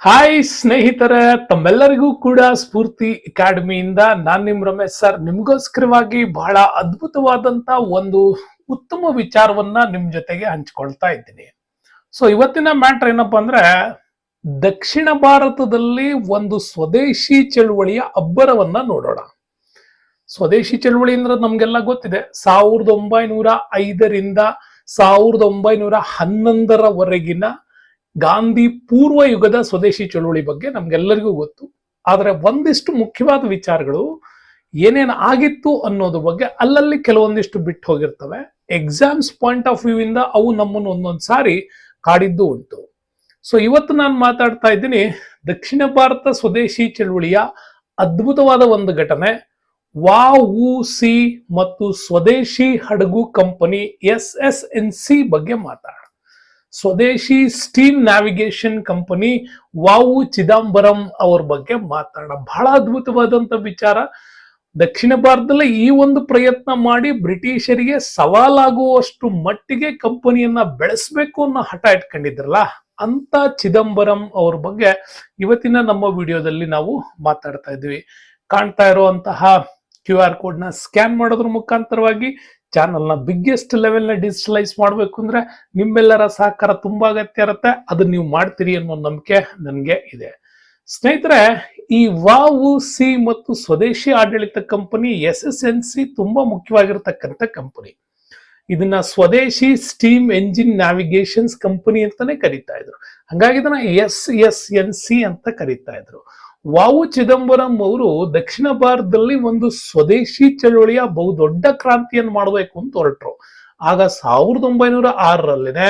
Hi ಸ್ನೇಹಿತರೆ, ತಮ್ಮೆಲ್ಲರಿಗೂ ಕೂಡ ಸ್ಫೂರ್ತಿ ಅಕಾಡೆಮಿಯಿಂದ ನಾನ್ ನಿಮ್ ರಮೇಶ್ ಸರ್. ನಿಮ್ಗೋಸ್ಕರವಾಗಿ ಬಹಳ ಅದ್ಭುತವಾದಂತ ಒಂದು ಉತ್ತಮ ವಿಚಾರವನ್ನ ನಿಮ್ ಜೊತೆಗೆ ಹಂಚ್ಕೊಳ್ತಾ ಇದ್ದೀನಿ. ಸೊ ಇವತ್ತಿನ ಮ್ಯಾಟರ್ ಏನಪ್ಪಾ ಅಂದ್ರೆ, ದಕ್ಷಿಣ ಭಾರತದಲ್ಲಿ ಒಂದು ಸ್ವದೇಶಿ ಚಳುವಳಿಯ ಅಬ್ಬರವನ್ನ ನೋಡೋಣ. ಸ್ವದೇಶಿ ಚಳುವಳಿ ಅಂದ್ರೆ ನಮ್ಗೆಲ್ಲ ಗೊತ್ತಿದೆ, ಸಾವಿರದ ಒಂಬೈನೂರ ಐದರಿಂದ ಸಾವಿರದ ಒಂಬೈನೂರ ಹನ್ನೊಂದರವರೆಗಿನ ಗಾಂಧಿ ಪೂರ್ವ ಯುಗದ ಸ್ವದೇಶಿ ಚಳುವಳಿ ಬಗ್ಗೆ ನಮ್ಗೆಲ್ಲರಿಗೂ ಗೊತ್ತು. ಆದರೆ ಒಂದಿಷ್ಟು ಮುಖ್ಯವಾದ ವಿಚಾರಗಳು ಏನೇನು ಆಗಿತ್ತು ಅನ್ನೋದ್ರ ಬಗ್ಗೆ ಅಲ್ಲಲ್ಲಿ ಕೆಲವೊಂದಿಷ್ಟು ಬಿಟ್ಟು ಹೋಗಿರ್ತವೆ. ಎಕ್ಸಾಮ್ಸ್ ಪಾಯಿಂಟ್ ಆಫ್ ವ್ಯೂ ಇಂದ ಅವು ನಮ್ಮನ್ನು ಒಂದೊಂದು ಸಾರಿ ಕಾಡಿದ್ದು ಉಂಟು. ಸೊ ಇವತ್ತು ನಾನು ಮಾತಾಡ್ತಾ ಇದ್ದೀನಿ ದಕ್ಷಿಣ ಭಾರತ ಸ್ವದೇಶಿ ಚಳುವಳಿಯ ಅದ್ಭುತವಾದ ಒಂದು ಘಟನೆ. ವಾ ಉ ಸಿ ಮತ್ತು ಸ್ವದೇಶಿ ಹಡಗು company S S N C ಬಗ್ಗೆ ಮಾತಾಡ ಸ್ವದೇಶಿ ಸ್ಟೀಮ್ ನ್ಯಾವಿಗೇಷನ್ ಕಂಪನಿ ವಾವು ಚಿದಂಬರಂ ಅವ್ರ ಬಗ್ಗೆ ಮಾತಾಡೋಣ. ಬಹಳ ಅದ್ಭುತವಾದಂತ ವಿಚಾರ. ದಕ್ಷಿಣ ಭಾರತದಲ್ಲಿ ಈ ಒಂದು ಪ್ರಯತ್ನ ಮಾಡಿ ಬ್ರಿಟಿಷರಿಗೆ ಸವಾಲಾಗುವಷ್ಟು ಮಟ್ಟಿಗೆ ಕಂಪನಿಯನ್ನ ಬೆಳೆಸಬೇಕು ಅನ್ನೋ ಹಠ ಇಟ್ಕೊಂಡಿದ್ರಲ್ಲ, ಅಂತ ಚಿದಂಬರಂ ಅವ್ರ ಬಗ್ಗೆ ಇವತ್ತಿನ ನಮ್ಮ ವಿಡಿಯೋದಲ್ಲಿ ನಾವು ಮಾತಾಡ್ತಾ ಇದ್ವಿ. ಕಾಣ್ತಾ ಇರುವಂತಹ ಕ್ಯೂ ಆರ್ ಕೋಡ್ನ ಸ್ಕ್ಯಾನ್ ಮಾಡೋದ್ರ ಮುಖಾಂತರವಾಗಿ ಚಾನಲ್ನ ಬಿಗ್ಗೆಸ್ಟ್ ಲೆವೆಲ್ನ ಡಿಜಿಟಲೈಸ್ ಮಾಡ್ಬೇಕು ಅಂದ್ರೆ ನಿಮ್ಮೆಲ್ಲರ ಸಹಕಾರ ತುಂಬಾ ಅಗತ್ಯ ಇರುತ್ತೆ. ಅದನ್ನ ನೀವು ಮಾಡ್ತೀರಿ ಅನ್ನೋ ನಂಬಿಕೆ ನನಗೆ ಇದೆ. ಸ್ನೇಹಿತರೆ, ಈ ವಾವು, ಸಿ ಮತ್ತು ಸ್ವದೇಶಿ ಆಡಳಿತ company S S N C ತುಂಬಾ ಮುಖ್ಯವಾಗಿರ್ತಕ್ಕಂಥ ಕಂಪನಿ ಇದನ್ನ ಸ್ವದೇಶಿ ಸ್ಟೀಮ್ ಎಂಜಿನ್ ನ್ಯಾವಿಗೇಷನ್ಸ್ ಕಂಪನಿ ಅಂತಾನೆ ಕರೀತಾ ಇದ್ರು. ಹಂಗಾಗಿ ಇದನ್ನ ಎಸ್ ಎಸ್ ಎನ್ ಸಿ ಅಂತ ಕರೀತಾ ಇದ್ರು. ವಾವು ಚಿದಂಬರಂ ಅವರು ದಕ್ಷಿಣ ಭಾರತದಲ್ಲಿ ಒಂದು ಸ್ವದೇಶಿ ಚಳುವಳಿಯ ಬಹುದೊಡ್ಡ ಕ್ರಾಂತಿಯನ್ನು ಮಾಡಬೇಕು ಅಂತ ಹೊರಟ್ರು. ಆಗ ಸಾವಿರದ ಒಂಬೈನೂರ ಆರರಲ್ಲಿನೆ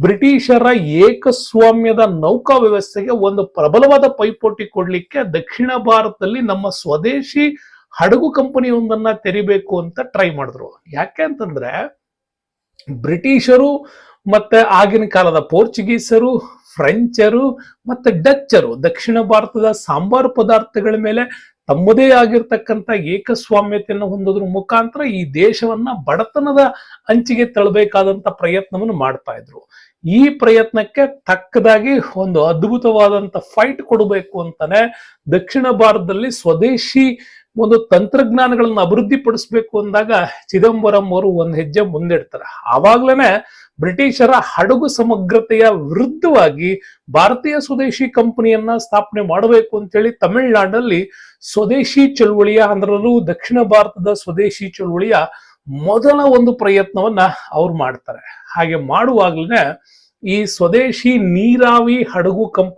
ಬ್ರಿಟಿಷರ ಏಕಸ್ವಾಮ್ಯದ ನೌಕಾ ವ್ಯವಸ್ಥೆಗೆ ಒಂದು ಪ್ರಬಲವಾದ ಪೈಪೋಟಿ ಕೊಡ್ಲಿಕ್ಕೆ ದಕ್ಷಿಣ ಭಾರತದಲ್ಲಿ ನಮ್ಮ ಸ್ವದೇಶಿ ಹಡಗು ಕಂಪನಿಯೊಂದನ್ನ ತೆರಿಬೇಕು ಅಂತ ಟ್ರೈ ಮಾಡಿದ್ರು. ಯಾಕೆ ಅಂತಂದ್ರೆ ಬ್ರಿಟಿಷರು ಮತ್ತೆ ಆಗಿನ ಕಾಲದ ಪೋರ್ಚುಗೀಸರು, ಫ್ರೆಂಚರು ಮತ್ತೆ ಡಚ್ಚರು ದಕ್ಷಿಣ ಭಾರತದ ಸಾಂಬಾರು ಪದಾರ್ಥಗಳ ಮೇಲೆ ತಮ್ಮದೇ ಆಗಿರ್ತಕ್ಕಂಥ ಏಕಸ್ವಾಮ್ಯತೆಯನ್ನು ಹೊಂದೋದ್ರ ಮುಖಾಂತರ ಈ ದೇಶವನ್ನ ಬಡತನದ ಅಂಚಿಗೆ ತಳ್ಳಬೇಕಾದಂತ ಪ್ರಯತ್ನವನ್ನು ಮಾಡ್ತಾ ಇದ್ರು. ಈ ಪ್ರಯತ್ನಕ್ಕೆ ತಕ್ಕದಾಗಿ ಒಂದು ಅದ್ಭುತವಾದಂತ ಫೈಟ್ ಕೊಡಬೇಕು ಅಂತಾನೆ ದಕ್ಷಿಣ ಭಾರತದಲ್ಲಿ ಸ್ವದೇಶಿ ಒಂದು ತಂತ್ರಜ್ಞಾನಗಳನ್ನ ಅಭಿವೃದ್ಧಿ ಪಡಿಸ್ಬೇಕು ಅಂದಾಗ ಚಿದಂಬರಂ ಅವರು ಒಂದು ಹೆಜ್ಜೆ ಮುಂದಿಡ್ತಾರೆ. ಆವಾಗ್ಲೇನೆ ಬ್ರಿಟಿಷರ ಹಡಗು ಸಮಗ್ರತೆಯ ವಿರುದ್ಧವಾಗಿ ಭಾರತೀಯ ಸ್ವದೇಶಿ ಕಂಪನಿಯನ್ನ ಸ್ಥಾಪನೆ ಮಾಡಬೇಕು ಅಂತೇಳಿ ತಮಿಳುನಾಡಲ್ಲಿ ಸ್ವದೇಶಿ ಚಳುವಳಿಯ, ಅಂದ್ರಲ್ಲೂ ದಕ್ಷಿಣ ಭಾರತದ ಸ್ವದೇಶಿ ಚಳುವಳಿಯ ಮೊದಲ ಒಂದು ಪ್ರಯತ್ನವನ್ನ ಅವ್ರು ಮಾಡ್ತಾರೆ. ಹಾಗೆ ಮಾಡುವಾಗ್ಲೇನೆ ಈ ಸ್ವದೇಶಿ ನೀರಾವಿ ಹಡಗು ಕಂಪನಿ